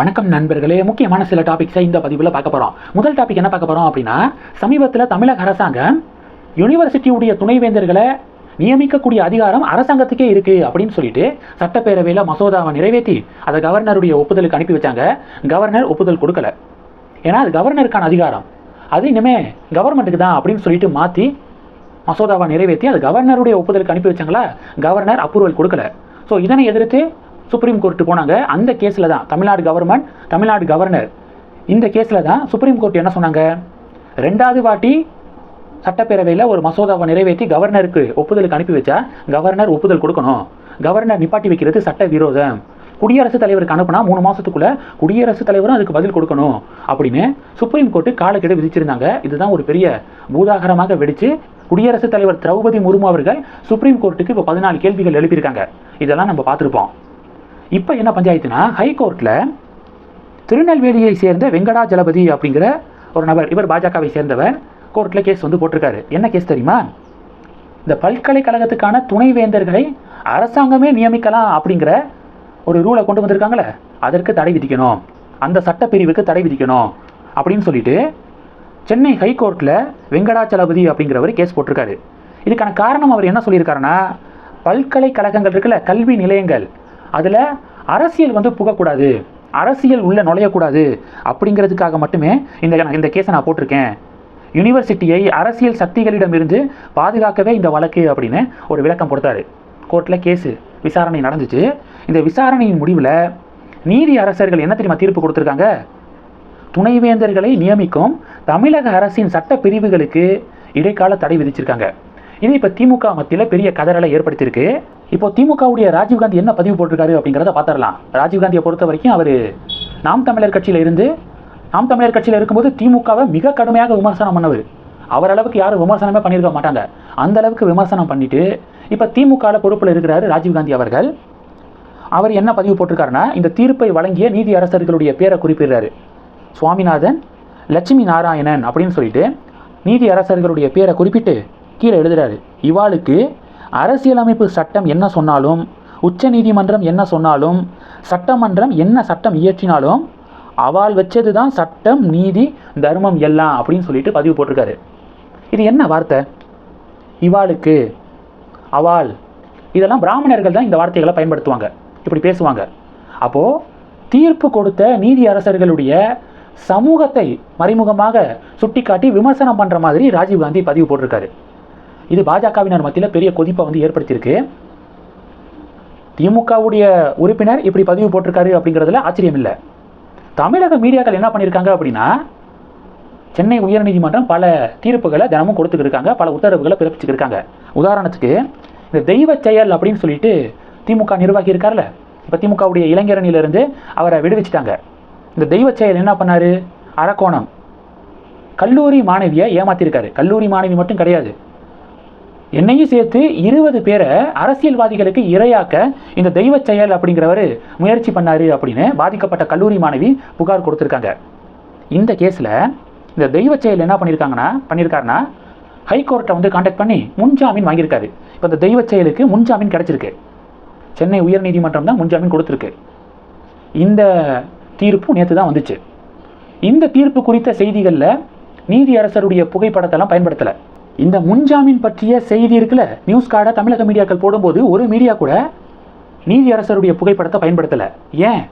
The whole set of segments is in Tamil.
வணக்கம் நண்பர்களே. முக்கியமான சில டாபிக்ஸை இந்த பதிவில் பார்க்க போகிறோம் முதல் டாபிக் என்ன பார்க்க போகிறோம் அப்படின்னா சமீபத்தில் தமிழக அரசாங்கம் யூனிவர்சிட்டியுடைய துணைவேந்தர்களை நியமிக்கக்கூடிய அதிகாரம் அரசாங்கத்துக்கே இருக்கு அப்படின்னு சொல்லிட்டு சட்டப்பேரவையில் மசோதாவை நிறைவேற்றி அதை கவர்னருடைய ஒப்புதலுக்கு அனுப்பி வச்சாங்க. கவர்னர் ஒப்புதல் கொடுக்கல. ஏன்னா அது கவர்னருக்கான அதிகாரம். அது இனிமே கவர்மெண்ட்டுக்கு தான் அப்படின்னு சொல்லிட்டு மாற்றி மசோதாவை நிறைவேற்றி அது கவர்னருடைய ஒப்புதலுக்கு அனுப்பி வச்சாங்களா? கவர்னர் அப்ரூவல் கொடுக்கல. ஸோ இதனை எதிர்த்து சுப்ரீம் கோர்ட்டு போனாங்க. அந்த கேஸில் தான் தமிழ்நாடு கவர்மெண்ட் தமிழ்நாடு கவர்னர் இந்த கேஸில் தான் சுப்ரீம் கோர்ட் என்ன சொன்னாங்க? ரெண்டாவது வாட்டி சட்டப்பேரவையில் ஒரு மசோதாவை நிறைவேற்றி கவர்னருக்கு ஒப்புதலுக்கு அனுப்பி வச்சா கவர்னர் ஒப்புதல் கொடுக்கணும். கவர்னர் நிப்பாட்டி வைக்கிறது சட்ட விரோதம். குடியரசுத் தலைவருக்கு அனுப்புனா மூணு மாதத்துக்குள்ளே குடியரசுத் தலைவரும் அதுக்கு பதில் கொடுக்கணும் அப்படின்னு சுப்ரீம் கோர்ட்டு காலக்கெடு விதிச்சிருந்தாங்க. இதுதான் ஒரு பெரிய பூதாகரமாக வெடித்து குடியரசுத் தலைவர் திரௌபதி முர்மு அவர்கள் சுப்ரீம் கோர்ட்டுக்கு இப்போ பதினாலு கேள்விகள் எழுப்பியிருக்காங்க. இதெல்லாம் நம்ம பார்த்துருப்போம். இப்போ என்ன பஞ்சாயத்துனா ஹைகோர்ட்டில் திருநெல்வேலியை சேர்ந்த வெங்கடாஜலபதி அப்படிங்கிற ஒரு நபர் இவர் பாஜகவை சேர்ந்தவர் கோர்ட்டில் கேஸ் வந்து போட்டிருக்காரு. என்ன கேஸ் தெரியுமா? இந்த பல்கலைக்கழகத்துக்கான துணைவேந்தர்களை அரசாங்கமே நியமிக்கலாம் அப்படிங்கிற ஒரு ரூலை கொண்டு வந்திருக்காங்களே அதற்கு தடை விதிக்கணும். அந்த சட்டப்பிரிவுக்கு தடை விதிக்கணும் அப்படின்னு சொல்லிட்டு சென்னை ஹைகோர்ட்டில் வெங்கடாச்சலபதி அப்படிங்கிறவர் கேஸ் போட்டிருக்காரு. இதுக்கான காரணம் அவர் என்ன சொல்லியிருக்காருன்னா பல்கலைக்கழகங்கள் இருக்குல்ல கல்வி நிலையங்கள் அதில் அரசியல் வந்து புகக்கூடாது. அரசியல் உள்ளே நுழையக்கூடாது. அப்படிங்கிறதுக்காக மட்டுமே இந்த இந்த கேஸை நான் போட்டிருக்கேன். யூனிவர்சிட்டியை அரசியல் சக்திகளிடமிருந்து பாதுகாக்கவே இந்த வழக்கு அப்படின்னு ஒரு விளக்கம் கொடுத்தாரு. கோர்ட்டில் கேஸு விசாரணை நடந்துச்சு. இந்த விசாரணையின் முடிவில் நீதி அரசர்கள் என்ன தெரியுமா தீர்ப்பு கொடுத்துருக்காங்க? துணைவேந்தர்களை நியமிக்கும் தமிழக அரசின் சட்ட பிரிவுகளுக்கு இடைக்கால தடை விதிச்சிருக்காங்க. இது இப்போ திமுக மத்தியில் பெரிய கதறலை ஏற்படுத்தியிருக்கு. இப்போ திமுகவுடைய ராஜீவ்காந்தி என்ன பதிவு போட்டிருக்காரு அப்படிங்கிறத பார்த்துடலாம். ராஜீவ்காந்தியை பொறுத்த வரைக்கும் அவர் நாம் தமிழர் கட்சியில் இருந்து நாம் தமிழர் கட்சியில் இருக்கும்போது திமுகவை மிக கடுமையாக விமர்சனம் பண்ணவர். அவர் அளவுக்கு யாரும் விமர்சனமே பண்ணியிருக்க மாட்டாங்க. அந்த அளவுக்கு விமர்சனம் பண்ணிட்டு இப்போ திமுகவில் பொறுப்பில் இருக்கிறாரு ராஜீவ்காந்தி அவர்கள். அவர் என்ன பதிவு போட்டிருக்காருன்னா இந்த தீர்ப்பை வழங்கிய நீதி அரசர்களுடைய பேரை குறிப்பிடுறாரு. சுவாமிநாதன் லட்சுமி நாராயணன் அப்படின்னு சொல்லிட்டு நீதி அரசர்களுடைய பேரை குறிப்பிட்டு கீழே எழுதுறாரு. இவாளுக்கு அரசியலமைப்பு சட்டம் என்ன சொன்னாலும் உச்ச நீதிமன்றம் என்ன சொன்னாலும் சட்டமன்றம் என்ன சட்டம் இயற்றினாலும் அவால் வச்சது தான் சட்டம் நீதி தர்மம் எல்லாம் அப்படின்னு சொல்லிட்டு பதிவு போட்டிருக்காரு. இது என்ன வார்த்தை? இவாளுக்கு அவால் இதெல்லாம் பிராமணர்கள் தான் இந்த வார்த்தைகளை பயன்படுத்துவாங்க இப்படி பேசுவாங்க. அப்போது தீர்ப்பு கொடுத்த நீதி அரசர்களுடைய சமூகத்தை மறைமுகமாக சுட்டிக்காட்டி விமர்சனம் பண்ணுற மாதிரி ராஜீவ்காந்தி பதிவு போட்டிருக்காரு. இது பாஜகவினர் மத்தியில் பெரிய கொதிப்பை வந்து ஏற்படுத்தியிருக்கு. திமுகவுடைய உறுப்பினர் இப்படி பதிவு போட்டிருக்காரு அப்படிங்கிறதுல ஆச்சரியம் இல்லை. தமிழக மீடியாக்கள் என்ன பண்ணியிருக்காங்க அப்படின்னா சென்னை உயர்நீதிமன்றம் பல தீர்ப்புகளை தினமும் கொடுத்துக்கிருக்காங்க பல உத்தரவுகளை பிறப்பிச்சுக்கிருக்காங்க. உதாரணத்துக்கு இந்த தெய்வ செயல் அப்படின்னு சொல்லிட்டு திமுக நிர்வாகி இருக்கார்ல இப்போ திமுகவுடைய இளைஞரணியிலிருந்து அவரை விடுவிச்சிட்டாங்க. இந்த தெய்வ செயல் என்ன பண்ணார்? அரக்கோணம். கல்லூரி மாணவியை ஏமாத்திருக்காரு. கல்லூரி மாணவி மட்டும் கிடையாது. என்னையும் சேர்த்து இருபது பேரை அரசியல்வாதிகளுக்கு இரையாக்க இந்த தெய்வ செயல் அப்படிங்கிறவர் முயற்சி பண்ணாரு அப்படின்னு பாதிக்கப்பட்ட கல்லூரி மாணவி புகார் கொடுத்துருக்காங்க. இந்த கேஸில் இந்த தெய்வ செயல் என்ன பண்ணியிருக்காங்கன்னா பண்ணியிருக்காருன்னா ஹைகோர்ட்டை வந்து காண்டாக்ட் பண்ணி முன்ஜாமீன் வாங்கியிருக்காரு. இப்போ இந்த தெய்வ செயலுக்கு முன்ஜாமீன் கிடச்சிருக்கு. சென்னை உயர்நீதிமன்றம் தான் முன்ஜாமீன் கொடுத்துருக்கு. இந்த தீர்ப்பு நேற்று தான் வந்துச்சு. இந்த தீர்ப்பு குறித்த செய்திகளில் நீதியரசருடைய புகைப்படத்தெல்லாம் பயன்படுத்தலை. இந்த முன்ஜாமீன் பற்றிய செய்தி இருக்குல்ல? நியூஸ் கார்டை தமிழக மீடியாக்கள் போடும்போது ஒரு மீடியா கூட நீதியரசருடைய புகைப்படத்தை பயன்படுத்தலை. ஏன்?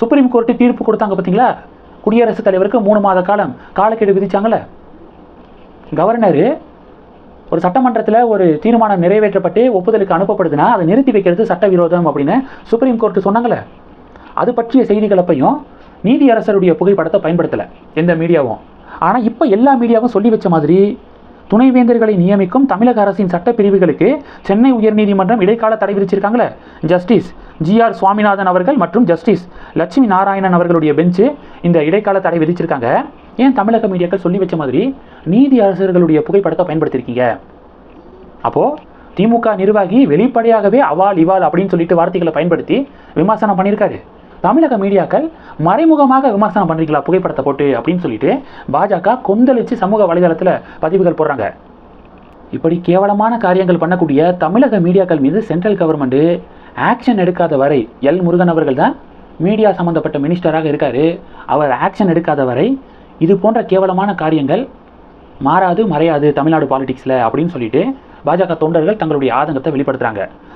சுப்ரீம் கோர்ட்டு தீர்ப்பு கொடுத்தாங்க பார்த்தீங்களா குடியரசுத் தலைவருக்கு மூணு மாத காலம். காலக்கெடு விதிச்சாங்கல்ல. கவர்னரு ஒரு சட்டமன்றத்தில் ஒரு தீர்மானம் நிறைவேற்றப்பட்டு ஒப்புதலுக்கு அனுப்பப்படுதுன்னா அதை நிறுத்தி வைக்கிறது சட்டவிரோதம் அப்படின்னு சுப்ரீம் கோர்ட்டு சொன்னாங்களே அது பற்றிய செய்திகளப்பையும் நீதியரசருடைய புகைப்படத்தை பயன்படுத்தலை எந்த மீடியாவும். ஆனால் இப்போ எல்லா மீடியாவும் சொல்லி வச்ச மாதிரி துணைவேந்தர்களை நியமிக்கும் தமிழக அரசின் சட்டப்பிரிவுகளுக்கு சென்னை உயர்நீதிமன்றம் இடைக்கால தடை விதிச்சிருக்காங்களே. ஜஸ்டிஸ் ஜிஆர் சுவாமிநாதன் அவர்கள் மற்றும் ஜஸ்டிஸ் லட்சுமி நாராயணன் அவர்களுடைய பெஞ்சு இந்த இடைக்கால தடை விதிச்சிருக்காங்க. ஏன் தமிழக மீடியாக்கள் சொல்லி வச்ச மாதிரி நீதி அரசர்களுடைய புகைப்படத்தை பயன்படுத்தியிருக்கீங்க அப்போது திமுக நிர்வாகி வெளிப்படையாகவே அவால் இவால் அப்படின்னு சொல்லிட்டு வார்த்தைகளை பயன்படுத்தி விமர்சனம் பண்ணியிருக்காரு. தமிழக மீடியாக்கள் மறைமுகமாக விமர்சனம் பண்ணுறீங்களா புகைப்படத்தை போட்டு அப்படின்னு சொல்லிட்டு பாஜக கொந்தளிச்சு சமூக வலைதளத்தில் பதிவுகள் போடுறாங்க. இப்படி கேவலமான காரியங்கள் பண்ணக்கூடிய தமிழக மீடியாக்கள் மீது சென்ட்ரல் கவர்மெண்ட்டு ஆக்ஷன் எடுக்காத வரை எல் முருகன் அவர்கள் தான் மீடியா சம்மந்தப்பட்ட மினிஸ்டராக இருக்கார். அவர் ஆக்ஷன் எடுக்காத வரை இது போன்ற கேவலமான காரியங்கள் மாறாது மறையாது தமிழ்நாடு பாலிடிக்ஸில் அப்படின்னு சொல்லிட்டு பாஜக தொண்டர்கள் தங்களுடைய ஆதங்கத்தை வெளிப்படுத்துகிறாங்க